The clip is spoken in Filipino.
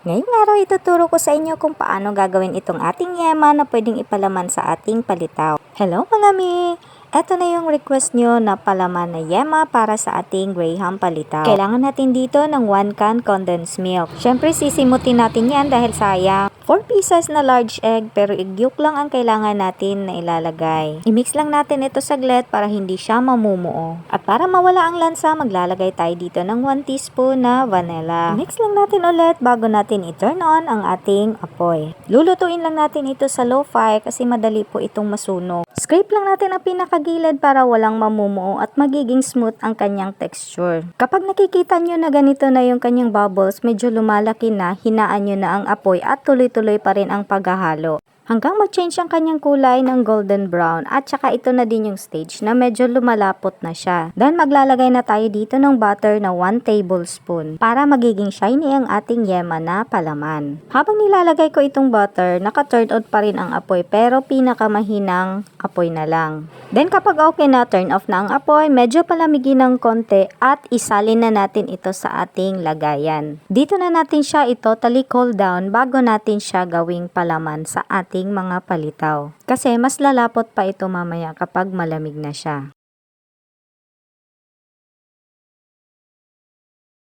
Ngayong araw ituturo ko sa inyo kung paano gagawin itong ating yema na pwedeng ipalaman sa ating palitaw. Hello mga mi! Ito na yung request nyo na palaman na yema para sa ating graham palitaw. Kailangan natin dito ng 1 can condensed milk. Siyempre sisimutin natin yan dahil sayang. 4 pieces na large egg pero igyok lang ang kailangan natin na ilalagay. I-mix lang natin ito saglit para hindi siya mamumuo. At para mawala ang lansa, maglalagay tayo dito ng 1 teaspoon na vanilla. Mix lang natin ulit bago natin i-turn on ang ating apoy. Lulutuin lang natin ito sa low fire kasi madali po itong masunog. Scrape lang natin ang pinakagilid para walang mamumuo at magiging smooth ang kanyang texture. Kapag nakikita nyo na ganito na yung kanyang bubbles, medyo lumalaki na, hinaan nyo na ang apoy at tuloy-tuloy pa rin ang paghahalo. Hanggang mag-change ang kanyang kulay ng golden brown at saka ito na din yung stage na medyo lumalapot na siya. Then maglalagay na tayo dito ng butter na 1 tablespoon para magiging shiny ang ating yema na palaman. Habang nilalagay ko itong butter, naka-turn on pa rin ang apoy pero pinakamahinang apoy na lang. Then kapag okay na, turn off na ang apoy, medyo palamigin ng konti at isalin na natin ito sa ating lagayan. Dito na natin siya i-totally cool down bago natin siya gawing palaman sa ating mga palitaw. Kasi mas lalapot pa ito mamaya kapag malamig na siya.